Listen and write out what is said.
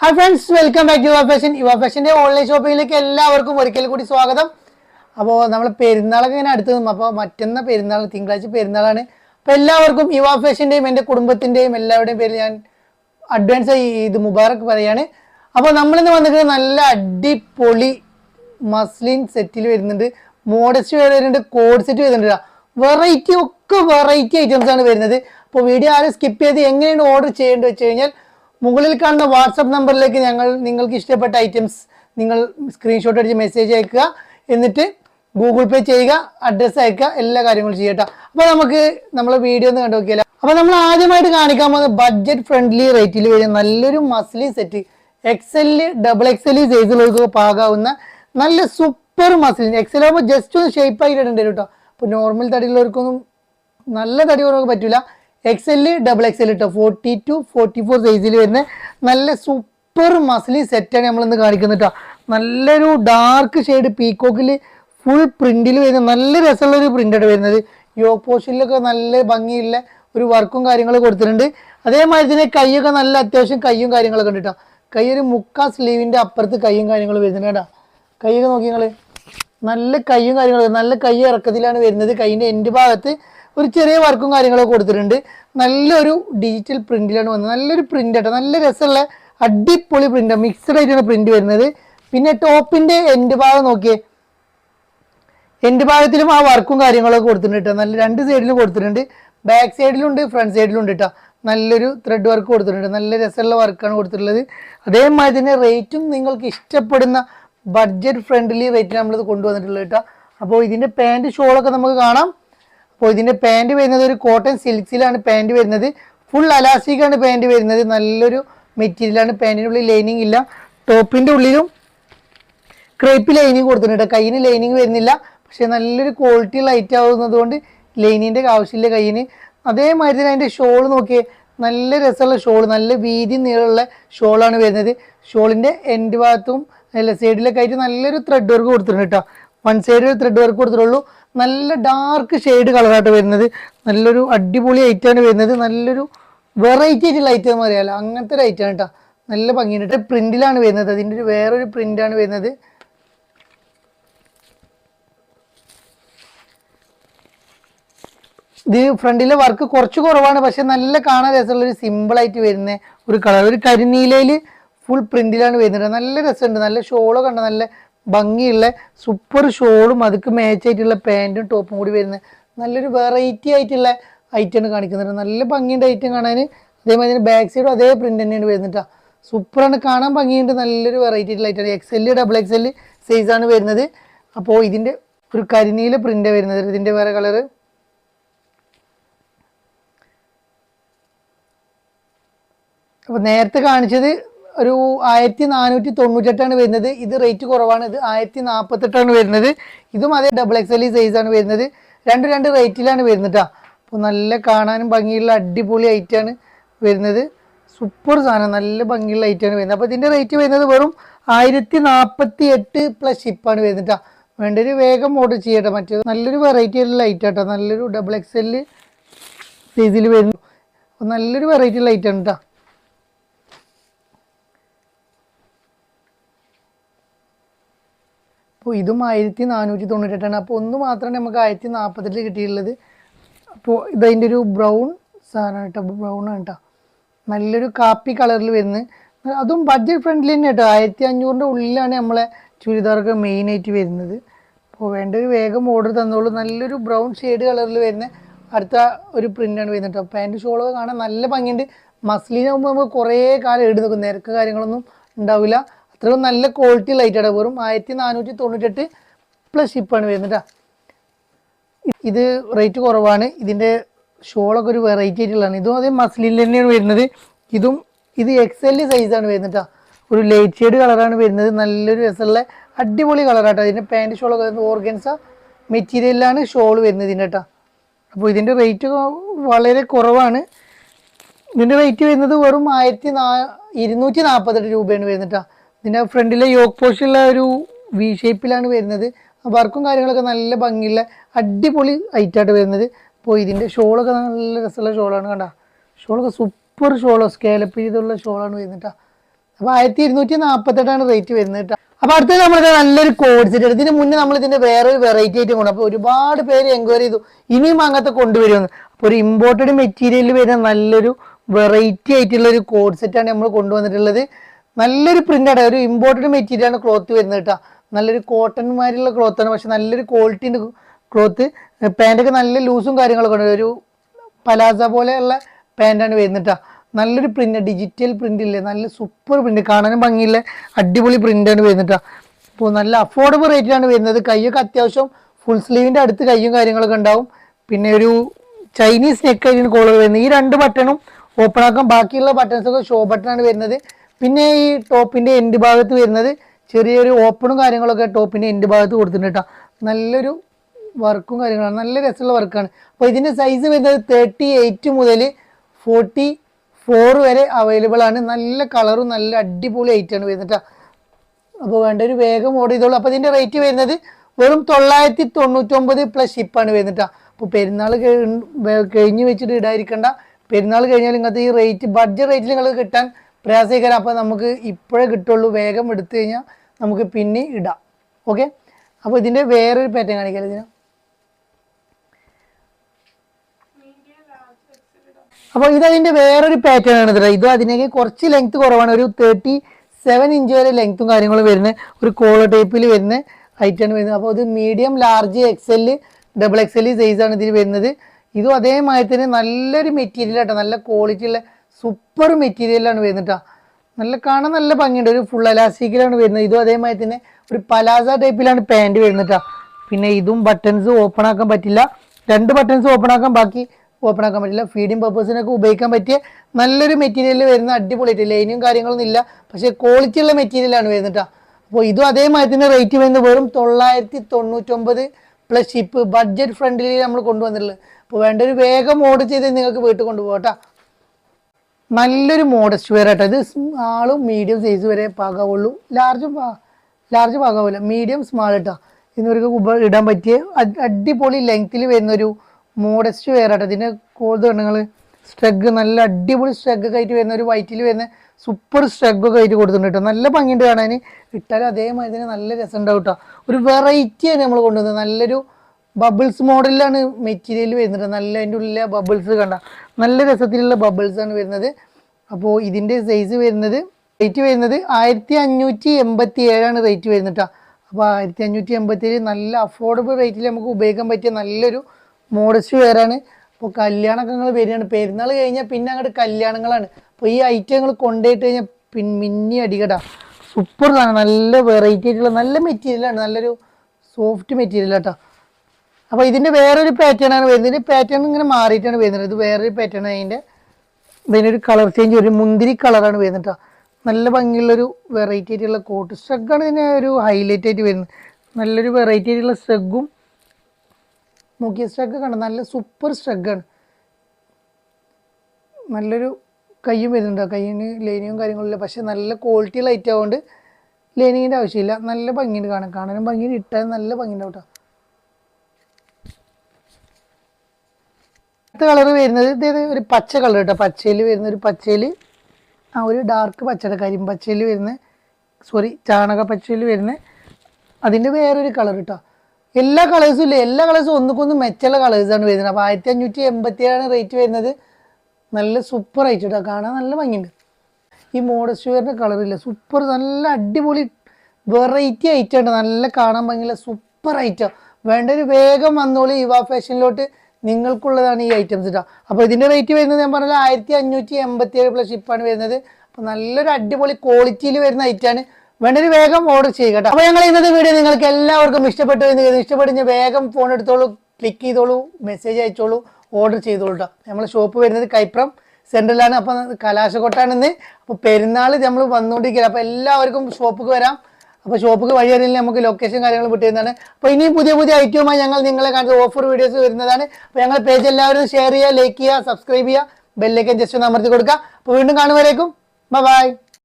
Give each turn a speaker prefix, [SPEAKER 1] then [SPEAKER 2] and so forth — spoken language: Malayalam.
[SPEAKER 1] Hi friends welcome back Yuva fashion Yuva ഫാഷന്റെ online ഷോപ്പിംഗിലേക്ക് എല്ലാവർക്കും ഒരിക്കൽ കൂടി സ്വാഗതം. അപ്പോൾ നമ്മൾ പെരുന്നാളൊക്കെ ഇങ്ങനെ അടുത്ത് നിന്നു. അപ്പോൾ മറ്റന്ന പെരുന്നാൾ തിങ്കളാഴ്ച പെരുന്നാളാണ്. അപ്പോൾ എല്ലാവർക്കും യുവ ഫാഷന്റെയും എന്റെ കുടുംബത്തിന്റെയും എല്ലാവരുടെയും പേര് ഞാൻ അഡ്വാൻസ് ഇത് മുബാറക്ക് പറയാണ്. അപ്പോൾ നമ്മളിന്ന് വന്നിട്ട് നല്ല അടിപൊളി മസ്ലിൻ സെറ്റിൽ വരുന്നുണ്ട്. മോഡസ്റ്റ് വരുന്നുണ്ട് കോഡ് സെറ്റ് വരുന്നുണ്ട് വെറൈറ്റി ഒക്കെ വെറൈറ്റി ഐറ്റംസ് ആണ് വരുന്നത്. അപ്പോൾ വീഡിയോ ആരും സ്കിപ്പ് ചെയ്ത് എങ്ങനെയാണ് ഓർഡർ ചെയ്യേണ്ടത് വെച്ച് കഴിഞ്ഞാൽ മുകളിൽ കാണുന്ന വാട്സപ്പ് നമ്പറിലേക്ക് ഞങ്ങൾ നിങ്ങൾക്ക് ഇഷ്ടപ്പെട്ട ഐറ്റംസ് നിങ്ങൾ സ്ക്രീൻഷോട്ട് അടിച്ച് മെസ്സേജ് അയക്കുക. എന്നിട്ട് ഗൂഗിൾ പേ ചെയ്യുക അഡ്രസ്സ് അയക്കുക എല്ലാ കാര്യങ്ങളും ചെയ്യട്ടെ അപ്പോൾ നമുക്ക് നമ്മളെ വീഡിയോ ഒന്ന് കണ്ടു നോക്കിയാലോ. അപ്പോൾ നമ്മൾ ആദ്യമായിട്ട് കാണിക്കാൻ പോകുന്ന ബഡ്ജറ്റ് ഫ്രണ്ട്ലി റേറ്റിൽ വരുന്ന നല്ലൊരു muslin set XL double XL സൈസിലൊക്കെ പാകാവുന്ന നല്ല സൂപ്പർ മസ്ലിൻ എക്സൽ ആകുമ്പോൾ ജസ്റ്റ് ഒന്ന് ഷേപ്പ് ആയിട്ട് ഇടേണ്ടി വരും കേട്ടോ അപ്പോൾ നോർമൽ തടിയുള്ളവർക്കൊന്നും നല്ല തടി പറ്റില്ല പറ്റൂല. എക്സെൽ ഡബിൾ എക്സൽ ഇട്ടോ? ഫോർട്ടി ടു ഫോർട്ടി ഫോർ സൈസിൽ വരുന്ന നല്ല സൂപ്പർ മസിലി സെറ്റാണ് നമ്മളിന്ന് കാണിക്കുന്നത് കേട്ടോ നല്ലൊരു ഡാർക്ക് ഷെയ്ഡ് പീക്കോക്കിൽ ഫുൾ പ്രിന്റിൽ വരുന്ന നല്ല രസമുള്ളൊരു പ്രിന്റാണ് വരുന്നത്. യോ പോഷനിലൊക്കെ നല്ല ഭംഗിയുള്ള ഒരു വർക്കും കാര്യങ്ങളും കൊടുത്തിട്ടുണ്ട്. അതേമാതിരി തന്നെ കൈയൊക്കെ നല്ല അത്യാവശ്യം കൈയും കാര്യങ്ങളൊക്കെ ഉണ്ട് കേട്ടോ കൈ ഒരു മുക്കാ സ്ലീവിന്റെ അപ്പുറത്ത് കൈയും കാര്യങ്ങളും വരുന്നുണ്ട് കേട്ടോ കൈയൊക്കെ നോക്കി നിങ്ങൾ നല്ല കൈയും കാര്യങ്ങളും നല്ല കൈ ഇറക്കത്തിലാണ് വരുന്നത്. കൈയിന്റെ എന്റെ ഭാഗത്ത് ഒരു ചെറിയ വർക്കും കാര്യങ്ങളൊക്കെ കൊടുത്തിട്ടുണ്ട്. നല്ലൊരു ഡിജിറ്റൽ പ്രിന്റിലാണ് വന്നത്. നല്ലൊരു പ്രിന്റ് ആട്ടോ. നല്ല രസമുള്ള അടിപൊളി പ്രിന്റ് മിക്സഡ് ആയിട്ടാണ് പ്രിന്റ് വരുന്നത്. പിന്നെ ടോപ്പിന്റെ എൻഡ് ഭാഗം നോക്കിയേ. എൻഡ് ഭാഗത്തിലും ആ വർക്കും കാര്യങ്ങളൊക്കെ കൊടുത്തിട്ടുണ്ട് കേട്ടോ. നല്ല രണ്ട് സൈഡിലും കൊടുത്തിട്ടുണ്ട്. ബാക്ക് സൈഡിലുണ്ട് ഫ്രണ്ട് സൈഡിലുണ്ട് കേട്ടോ. നല്ലൊരു ത്രെഡ് വർക്ക് കൊടുത്തിട്ടുണ്ട് നല്ല രസമുള്ള വർക്കാണ് കൊടുത്തിട്ടുള്ളത്. അതേമാതിരി തന്നെ റേറ്റും നിങ്ങൾക്ക് ഇഷ്ടപ്പെടുന്ന ബഡ്ജറ്റ് ഫ്രണ്ട്ലി റേറ്റിൽ നമ്മളിത് കൊണ്ടുവന്നിട്ടുള്ളത് കേട്ടോ. അപ്പോൾ ഇതിന്റെ പാന്റ് ഷോളൊക്കെ നമുക്ക് കാണാം. അപ്പോൾ ഇതിന്റെ പാന്റ് വരുന്നത് ഒരു കോട്ടൺ സിൽക്സിലാണ് പാന്റ് വരുന്നത്. ഫുൾ അലാസ്റ്റിക്കാണ് പാന്റ് വരുന്നത്. നല്ലൊരു മെറ്റീരിയലാണ്. പാന്റിനുള്ളിൽ ലൈനിങ് ഇല്ല. ടോപ്പിന്റെ ഉള്ളിലും ക്രേപ്പ് ലൈനിങ് കൊടുത്തിട്ടുണ്ട് കയ്യിന് ലൈനിങ് വരുന്നില്ല. പക്ഷേ നല്ലൊരു ക്വാളിറ്റി ലൈറ്റ് ആവുന്നത് കൊണ്ട് ലൈനിന്റെ ആവശ്യമില്ല കയ്യിന്. അതേമാതിരി തന്നെ അതിന്റെ ഷോൾ നോക്കിയേ. നല്ല രസമുള്ള ഷോൾ നല്ല വീതി നീളമുള്ള ഷോളാണ് വരുന്നത്. ഷോളിന്റെ എൻഡ് ഭാഗത്തും അല്ല സൈഡിലൊക്കെ ആയിട്ട് നല്ലൊരു ത്രെഡ് വർക്ക് കൊടുത്തിട്ടുണ്ട് കേട്ടോ വൺ സൈഡിൽ ത്രെഡ് വർക്ക് കൊടുത്തിട്ടുള്ളൂ. നല്ല ഡാർക്ക് ഷെയ്ഡ് കളറായിട്ട് വരുന്നത്. നല്ലൊരു അടിപൊളി ഐറ്റാണ് വരുന്നത്. നല്ലൊരു വെറൈറ്റി ആയിട്ടുള്ള ഐറ്റം എന്ന് പറയാമല്ലോ അങ്ങനത്തെ ഒരു ഐറ്റാണ് കേട്ടോ നല്ല ഭംഗിയുണ്ട് പ്രിന്റിലാണ് വരുന്നത്. അതിന്റെ ഒരു വേറൊരു പ്രിന്റാണ് വരുന്നത്. ഇത് ഫ്രണ്ടിലെ വർക്ക് കുറച്ച് കുറവാണ്. പക്ഷെ നല്ല കാണാൻ രസമുള്ള ഒരു സിമ്പിൾ ആയിട്ട് വരുന്ന ഒരു കളർ ഒരു കരിനീലയിൽ ഫുൾ പ്രിന്റിലാണ് വരുന്നത്. നല്ല രസമുണ്ട്. നല്ല ഷോളൊക്കെ ഉണ്ട്. നല്ല ഭംഗിയുള്ള സൂപ്പർ ഷോളും അതുക്ക് മാച്ച് ആയിട്ടുള്ള പാന്റും ടോപ്പും കൂടി വരുന്ന നല്ലൊരു വെറൈറ്റി ആയിട്ടുള്ള ഐറ്റമാണ് കാണിക്കുന്നത്. നല്ല ഭംഗിയുണ്ട് ഐറ്റം കാണാൻ. അതേമാതിരി തന്നെ ബാക്ക് സൈഡും അതേ പ്രിന്റ് തന്നെയാണ് വരുന്നിട്ടാ സൂപ്പറാണ് കാണാൻ ഭംഗിയുണ്ട്. നല്ലൊരു വെറൈറ്റി ആയിട്ടുള്ള ഐറ്റമാണ് X L double X L സൈസാണ് വരുന്നത്. അപ്പോൾ ഇതിന്റെ ഒരു കരിനീല പ്രിന്റ് വരുന്നത്. ഇതിന്റെ വേറെ കളറ് അപ്പോൾ നേരത്തെ കാണിച്ചത് ഒരു ആയിരത്തി നാനൂറ്റി തൊണ്ണൂറ്റെട്ടാണ് വരുന്നത്. ഇത് റേറ്റ് കുറവാണ്. ഇത് ആയിരത്തി നാൽപ്പത്തെട്ടാണ് വരുന്നത്. ഇതും അതേ ഡബിൾ എക്സ് എൽ സൈസാണ് വരുന്നത്. രണ്ട് രണ്ട് റേറ്റിലാണ് വരുന്നത് കേട്ടോ അപ്പോൾ നല്ല കാണാനും ഭംഗിയുള്ള അടിപൊളി ഐറ്റാണ് വരുന്നത്. സൂപ്പർ സാധനം. നല്ല ഭംഗിയുള്ള ഐറ്റാണ് വരുന്നത്. അപ്പോൾ ഇതിന്റെ റേറ്റ് വരുന്നത് വെറും ആയിരത്തി നാൽപ്പത്തി എട്ട് പ്ലസ് ഷിപ്പാണ് വരുന്നത് കേട്ടോ വേണ്ടൊരു വേഗം ഓർഡർ ചെയ്യട്ടെ. മറ്റേ നല്ലൊരു വെറൈറ്റി ആയിട്ടുള്ള ലൈറ്റ് കേട്ടോ നല്ലൊരു ഡബിൾ എക്സ് എൽ സൈസിൽ വരുന്നു നല്ലൊരു വെറൈറ്റി ലൈറ്റാണ് കേട്ടോ അപ്പോൾ ഇതും ആയിരത്തി നാനൂറ്റി തൊണ്ണൂറ്റെട്ടാണ് അപ്പോൾ ഒന്ന് മാത്രമേ നമുക്ക് ആയിരത്തി നാൽപ്പത്തെട്ടിൽ കിട്ടിയിട്ടുള്ളത്. അപ്പോൾ ഇതതിന്റെ ഒരു ബ്രൗൺ സാധനമാണ് കേട്ടോ. ബ്രൗൺ ആണ് കേട്ടോ. നല്ലൊരു കാപ്പി കളറിൽ വരുന്നത്. അതും ബഡ്ജറ്റ് ഫ്രണ്ട്ലി തന്നെ കേട്ടോ. ആയിരത്തി അഞ്ഞൂറിന്റെ ഉള്ളിലാണ് നമ്മളെ ചുരിദാറൊക്കെ മെയിനായിട്ട് വരുന്നത്. അപ്പോൾ വേണ്ട ഒരു വേഗം ഓർഡർ തന്നോളൂ. നല്ലൊരു ബ്രൗൺ ഷെയ്ഡ് കളറിൽ വരുന്ന അടുത്ത ഒരു പ്രിന്റാണ് വരുന്നത് കേട്ടോ. പാന്റ് ഷോളൊക്കെ കാണാൻ നല്ല ഭംഗിയുണ്ട്. മസ്ലിനാകുമ്പോൾ നമുക്ക് കുറേ കാലം എടുത്ത് നിൽക്കും നിരക്ക് കാര്യങ്ങളൊന്നും ഉണ്ടാവില്ല. അത്രയും നല്ല ക്വാളിറ്റി ലൈറ്റാണ് വെറും ആയിരത്തി നാനൂറ്റി തൊണ്ണൂറ്റെട്ട് പ്ലസ് ഷിപ്പാണ് വരുന്നത്. ഇത് റേറ്റ് കുറവാണ്. ഇതിന്റെ ഷോളൊക്കെ ഒരു വെറൈറ്റി ആയിട്ടുള്ളതാണ്. ഇതും അതേ മസ്ലിൽ തന്നെയാണ് വരുന്നത്. ഇതും ഇത് എക്സ് എൽ സൈസാണ് വരുന്നത് ഒരു ലൈറ്റ് ഷെയ്ഡ് കളറാണ് വരുന്നത്. നല്ലൊരു രസമുള്ള അടിപൊളി കളറാട്ടോ ഇതിന്റെ പാന്റ് ഷോളൊക്കെ വരുന്നത് ഓർഗൻസ മെറ്റീരിയലിലാണ് ഷോൾ വരുന്നത് ഇതിന്റെ കേട്ടോ അപ്പോൾ ഇതിന്റെ റേറ്റ് വളരെ കുറവാണ്. ഇതിന്റെ റേറ്റ് വരുന്നത് വെറും ആയിരത്തി നാ ഇരുന്നൂറ്റി നാൽപ്പത്തെട്ട് രൂപയാണ് വരുന്നത് ട്ടാ. ഇതിന്റെ ഫ്രണ്ടിലെ യോക്ക് പോസ്റ്റുള്ള ഒരു വി ഷേപ്പിലാണ് വരുന്നത്. വർക്കും കാര്യങ്ങളൊക്കെ നല്ല ഭംഗിയുള്ള അടിപൊളി ഐറ്റായിട്ട് വരുന്നത്. അപ്പോൾ ഇതിന്റെ ഷോളൊക്കെ നല്ല രസമുള്ള ഷോളാണ് കണ്ട. ഷോളൊക്കെ സൂപ്പർ ഷോളോ. സ്കേലപ്പ് ചെയ്തുള്ള ഷോളാണ് വരുന്നത്. അപ്പോൾ ആയിരത്തി ഇരുന്നൂറ്റി നാൽപ്പത്തെട്ടാണ് റേറ്റ് വരുന്നത് കേട്ടോ അപ്പോൾ അടുത്തത് നമ്മളിത് നല്ലൊരു കോഡ് സെറ്റ് ഇതിന് മുന്നേ നമ്മൾ ഇതിന്റെ വേറൊരു വെറൈറ്റി ആയിട്ട് കൊണ്ടു അപ്പോൾ ഒരുപാട് പേര് എൻക്വയറി ചെയ്തു. ഇനിയും അങ്ങനത്തെ കൊണ്ടുവരുമെന്ന്. അപ്പോൾ ഒരു ഇമ്പോർട്ടഡ് മെറ്റീരിയലിൽ വരുന്ന നല്ലൊരു വെറൈറ്റി ആയിട്ടുള്ള ഒരു കോഡ് സെറ്റാണ് നമ്മൾ കൊണ്ടുവന്നിട്ടുള്ളത്. നല്ലൊരു പ്രിന്റാണ് ഒരു ഇമ്പോർട്ടഡ് മെറ്റീരിയലാണ് ക്ലോത്ത് വരുന്നത് കേട്ടോ. നല്ലൊരു കോട്ടൺ മാതിരിയുള്ള ക്ലോത്താണ് പക്ഷെ നല്ലൊരു ക്വാളിറ്റിന്റെ ക്ലോത്ത് പാന്റൊക്കെ നല്ല ലൂസും കാര്യങ്ങളൊക്കെ ഉണ്ട്. ഒരു പലാസ പോലെയുള്ള പാന്റാണ് വരുന്നത് കേട്ടോ. നല്ലൊരു പ്രിന്റ് ഡിജിറ്റൽ പ്രിന്റ് ഇല്ലേ? നല്ല സൂപ്പർ പ്രിന്റ് കാണാനും ഭംഗിയില്ല അടിപൊളി പ്രിന്റാണ് വരുന്നത് അപ്പോൾ നല്ല അഫോർഡബിൾ റേറ്റിലാണ് വരുന്നത്. കൈയൊക്കെ അത്യാവശ്യം ഫുൾ സ്ലീവിന്റെ അടുത്ത് കൈയും കാര്യങ്ങളൊക്കെ ഉണ്ടാവും. പിന്നെ ഒരു ചൈനീസ് നെക്ക് ആയിരിക്കും കോളർ വരുന്നത്. ഈ രണ്ട് ബട്ടണും ഓപ്പൺ ആക്കാം. ബാക്കിയുള്ള ബട്ടൺസൊക്കെ ഷോ ഷോ ബട്ടണാണ് വരുന്നത്. പിന്നെ ഈ ടോപ്പിന്റെ എൻഡ് ഭാഗത്ത് വരുന്നത് ചെറിയൊരു ഓപ്പണും കാര്യങ്ങളൊക്കെ ടോപ്പിന്റെ എൻഡ് ഭാഗത്ത് കൊടുത്തിട്ടുണ്ട് നല്ലൊരു വർക്കും കാര്യങ്ങളാണ്. നല്ല രസമുള്ള വർക്കാണ്. അപ്പോൾ ഇതിന്റെ സൈസ് വരുന്നത് തേർട്ടി എയ്റ്റ് മുതൽ ഫോർട്ടി ഫോർ വരെ അവൈലബിൾ ആണ്. നല്ല കളറും നല്ല അടിപൊളി ഐറ്റം ആണ് വരുന്നത് അപ്പോൾ വേണ്ട ഒരു വേഗം ഓർഡർ ചെയ്തോളൂ. അപ്പോൾ ഇതിന്റെ റേറ്റ് വരുന്നത് വെറും തൊള്ളായിരത്തി തൊണ്ണൂറ്റൊമ്പത് പ്ലസ് ഷിപ്പാണ് വരുന്നിട്ട് അപ്പോൾ പെരുന്നാൾ കഴിഞ്ഞ് വെച്ചിട്ട് ഇടാതിരിക്കണ്ട. പെരുന്നാൾ കഴിഞ്ഞാൽ ഇങ്ങനത്തെ ഈ റേറ്റ് ബഡ്ജറ്റ് റേറ്റിൽ നിങ്ങൾക്ക് കിട്ടാൻ പ്രയാസീകരം അപ്പോൾ നമുക്ക് ഇപ്പോഴേ കിട്ടുള്ളൂ. വേഗം എടുത്തു കഴിഞ്ഞാൽ നമുക്ക് പിന്നെ ഇടാം. ഓക്കെ? അപ്പോൾ ഇതിന്റെ വേറൊരു പാറ്റേൺ കാണിക്കാം ഇതിന്. അപ്പോൾ ഇത് അതിന്റെ വേറൊരു പാറ്റേൺ ആണ് ഇതിൽ ഇത് അതിനേക്ക് കുറച്ച് ലെങ്ത് കുറവാണ്. ഒരു തേർട്ടി സെവൻ ഇഞ്ച് വരെ ലെങ്ത്തും കാര്യങ്ങളും വരുന്ന ഒരു കോളർ ടൈപ്പിൽ വരുന്ന ഐറ്റം ആണ് വരുന്നത്. അപ്പോൾ ഇത് medium large XL double XL size ആണ് ഇതിൽ വരുന്നത്. ഇതും അതേമാതിരി തന്നെ നല്ലൊരു മെറ്റീരിയൽ ആട്ടോ. നല്ല ക്വാളിറ്റി ഉള്ള സൂപ്പർ മെറ്റീരിയലാണ് വരുന്നത് ട്ടോ. നല്ല കാണാൻ നല്ല ഭംഗിയുണ്ട്. ഒരു ഫുൾ അലാസ്റ്റിക്കിലാണ് വരുന്നത്. ഇതും അതേമാതിരി തന്നെ ഒരു പലാസ ടൈപ്പിലാണ് പാന്റ് വരുന്നത് ട്ടോ. പിന്നെ ഇതും ബട്ടൺസ് ഓപ്പൺ ആക്കാൻ പറ്റില്ല. രണ്ട് ബട്ടൺസ് ഓപ്പൺ ആക്കാൻ ബാക്കി ഓപ്പൺ ആക്കാൻ പറ്റില്ല. ഫീഡിങ് പർപ്പസിനൊക്കെ ഉപയോഗിക്കാൻ പറ്റിയ നല്ലൊരു മെറ്റീരിയൽ വരുന്ന അടിപൊളിയായിട്ട് ലൈനും കാര്യങ്ങളൊന്നും ഇല്ല. പക്ഷേ ക്വാളിറ്റി ഉള്ള മെറ്റീരിയലാണ് വരുന്നത് ട്ടോ. അപ്പോൾ ഇതും അതേമാതിരി തന്നെ റേറ്റ് വരുന്നത് വെറും തൊള്ളായിരത്തി തൊണ്ണൂറ്റൊമ്പത് പ്ലസ് ഷിപ്പ് ബഡ്ജറ്റ് ഫ്രണ്ട്ലി നമ്മൾ കൊണ്ടുവന്നിട്ടുള്ളത്. അപ്പോൾ വേണ്ട ഒരു വേഗം ഓർഡർ ചെയ്ത് നിങ്ങൾക്ക് വീട്ടിൽ കൊണ്ടുപോകട്ടോ നല്ലൊരു മോഡസ്റ്റ് വെയർ ആയിട്ട് ഇത് സ്മാളും മീഡിയം സൈസ് വരെ പാകാവുള്ളൂ. ലാർജ് ലാർജ് പാകാവില്ല മീഡിയം സ്മാൾ ഇട്ടാ. ഇന്നൊരു ഇടാൻ പറ്റിയ അടിപൊളി ലെങ്ത്തിൽ വരുന്ന ഒരു മോഡസ്റ്റ് വെയർ ആട്ടോ. ഇതിന്റെ കൂടുതൽ നിങ്ങൾ സ്ട്രഗ് നല്ല അടിപൊളി സ്ട്രഗ് ഒക്കെ ആയിട്ട് വരുന്ന ഒരു വൈറ്റിൽ വരുന്ന സൂപ്പർ സ്ട്രഗ് ഒക്കെ ആയിട്ട് കൊടുത്തിട്ടുണ്ട് നല്ല ഭംഗിയുണ്ട് കാണാൻ ഇട്ടാലും അതേമാതിരി തന്നെ നല്ല രസം ഉണ്ടാവും കേട്ടോ. ഒരു വെറൈറ്റിയാണ് നമ്മൾ കൊണ്ടുവന്നത്. നല്ലൊരു ബബിൾസ് മോഡലിലാണ് മെറ്റീരിയൽ വരുന്നത്. നല്ല അതിന്റെ ഉള്ളിലെ ബബിൾസ് കണ്ട. നല്ല രസത്തിലുള്ള ബബിൾസ് ആണ് വരുന്നത്. അപ്പോൾ ഇതിന്റെ സൈസ് വരുന്നത് റേറ്റ് വരുന്നത് ആയിരത്തി അഞ്ഞൂറ്റി എൺപത്തി ഏഴാണ് റേറ്റ് വരുന്നത് കേട്ടോ അപ്പോൾ ആയിരത്തി അഞ്ഞൂറ്റി എൺപത്തി ഏഴ് നല്ല അഫോർഡബിൾ റേറ്റിൽ നമുക്ക് ഉപയോഗിക്കാൻ പറ്റിയ നല്ലൊരു മോഡസ്റ്റ് വെയറാണ് അപ്പോൾ കല്യാണങ്ങൾ വരികയാണ്. പെരുന്നാൾ കഴിഞ്ഞാൽ പിന്നെ അങ്ങോട്ട് കല്യാണങ്ങളാണ്. അപ്പോൾ ഈ ഐറ്റങ്ങൾ കൊണ്ടുപോയിട്ട് കഴിഞ്ഞാൽ പിൻ മിന്നി അടികടാ സൂപ്പർ സാധനം. നല്ല വെറൈറ്റി ആയിട്ടുള്ള നല്ല മെറ്റീരിയലാണ് നല്ലൊരു സോഫ്റ്റ് മെറ്റീരിയൽ കേട്ടോ അപ്പോൾ ഇതിന്റെ വേറൊരു പാറ്റേൺ ആണ് വരുന്നത്. ഇതിന്റെ പാറ്റേൺ ഇങ്ങനെ മാറിയിട്ടാണ് വരുന്നത്. ഇത് വേറൊരു പാറ്റേൺ അതിന്റെ. ഇതിനൊരു കളർ ചേഞ്ച് ഒരു മുന്തിരി കളറാണ് വരുന്നത്. നല്ല ഭംഗിയുള്ളൊരു വെറൈറ്റി ആയിട്ടുള്ള കോട്ട് സ്ട്രഗാണ് ഇതിന് ഒരു ഹൈലൈറ്റ് ആയിട്ട് വരുന്നത്. നല്ലൊരു വെറൈറ്റി ആയിട്ടുള്ള സ്ട്രഗും നോക്കിയ സ്ട്രഗ് കണ്ട? നല്ല സൂപ്പർ സ്ട്രഗാണ് നല്ലൊരു കയ്യും വരുന്നുണ്ട് കയ്യിന് ലൈനിങ്ങും കാര്യങ്ങളില്ല പക്ഷെ നല്ല ക്വാളിറ്റി ലൈറ്റ് ആയതുകൊണ്ട് ലൈനിങ്ങിന്റെ ആവശ്യമില്ല. നല്ല ഭംഗിയുണ്ട് കാണാൻ. കാണാനും ഭംഗിയുണ്ട്. ഇട്ടാൽ നല്ല ഭംഗിയുണ്ടാവും കേട്ടോ അടുത്ത കളർ വരുന്നത് ഇതേത് ഒരു പച്ച കളർ കേട്ടോ. പച്ചയിൽ വരുന്ന ഒരു പച്ചയിൽ ആ ഒരു ഡാർക്ക് പച്ചയുടെ കരിമ്പച്ചയിൽ വരുന്ന സോറി ചാണക പച്ചയിൽ വരുന്ന അതിന്റെ വേറൊരു കളർ കേട്ടോ. എല്ലാ കളേഴ്സും ഇല്ല? എല്ലാ കളേഴ്സും ഒന്നുക്കൊന്നും മെച്ചുള്ള കളേഴ്സാണ് വരുന്നത്. അപ്പോൾ ആയിരത്തി അഞ്ഞൂറ്റി എൺപത്തി ഏഴാണ് റേറ്റ് വരുന്നത്. നല്ല സൂപ്പർ ആയിട്ട് കേട്ടോ. കാണാൻ നല്ല ഭംഗിയുണ്ട്. ഈ മോഡസ്റ്റ് വെയറിന്റെ കളറില്ല സൂപ്പർ നല്ല അടിപൊളി വെറൈറ്റി ഐറ്റം ഉണ്ട്. നല്ല കാണാൻ ഭംഗിയുള്ള സൂപ്പർ ഐറ്റം വേണ്ട ഒരു വേഗം വന്നോളൂ. യുവ ഫാഷനിലോട്ട് നിങ്ങൾക്കുള്ളതാണ് ഈ ഐറ്റംസ് കേട്ടോ അപ്പോൾ ഇതിന്റെ റേറ്റ് വരുന്നത് ഞാൻ പറഞ്ഞത് ആയിരത്തി അഞ്ഞൂറ്റി എൺപത്തി ഏഴ് പ്ലസ് ഷിപ്പാണ് വരുന്നത്. അപ്പോൾ നല്ലൊരു അടിപൊളി ക്വാളിറ്റിയിൽ വരുന്ന ഐറ്റാണ് വേണ്ട ഒരു വേഗം ഓർഡർ ചെയ്യുക കേട്ടോ. അപ്പോൾ ഞങ്ങൾ ഇന്നത്തെ വീഡിയോ നിങ്ങൾക്ക് എല്ലാവർക്കും ഇഷ്ടപ്പെട്ടു എന്ന് കരുതുന്നു. ഇഷ്ടപ്പെടുന്ന വേഗം ഫോൺ എടുത്തോളൂ ക്ലിക്ക് ചെയ്തോളൂ മെസ്സേജ് അയച്ചോളൂ ഓർഡർ ചെയ്തോളൂ കേട്ടോ നമ്മളെ ഷോപ്പ് വരുന്നത് കൈപ്രം സെൻട്രലാണ് അപ്പം കലാശക്കൊട്ടാണെന്ന് അപ്പോൾ പെരുന്നാൾ നമ്മൾ വന്നുകൊണ്ടിരിക്കുക അപ്പോൾ എല്ലാവർക്കും ഷോപ്പിക്ക് വരാം. അപ്പോൾ ഷോപ്പിക്ക് വഴി നമുക്ക് ലൊക്കേഷൻ കാര്യങ്ങൾ വിട്ടിരുന്നതാണ് അപ്പോൾ ഇനിയും പുതിയ പുതിയ ഐറ്റവുമായി ഞങ്ങൾ നിങ്ങളെ കാണുന്ന ഓഫർ വീഡിയോസ് വരുന്നതാണ്. അപ്പോൾ ഞങ്ങൾ പേജ് എല്ലാവരും ഷെയർ ചെയ്യുക ലൈക്ക് ചെയ്യുക സബ്സ്ക്രൈബ് ചെയ്യുക. ബെല്ലേക്ക് ജസ്റ്റ് ഒന്ന് അമർത്തി കൊടുക്കുക. അപ്പോൾ വീണ്ടും കാണുമ്പോഴേക്കും ബൈ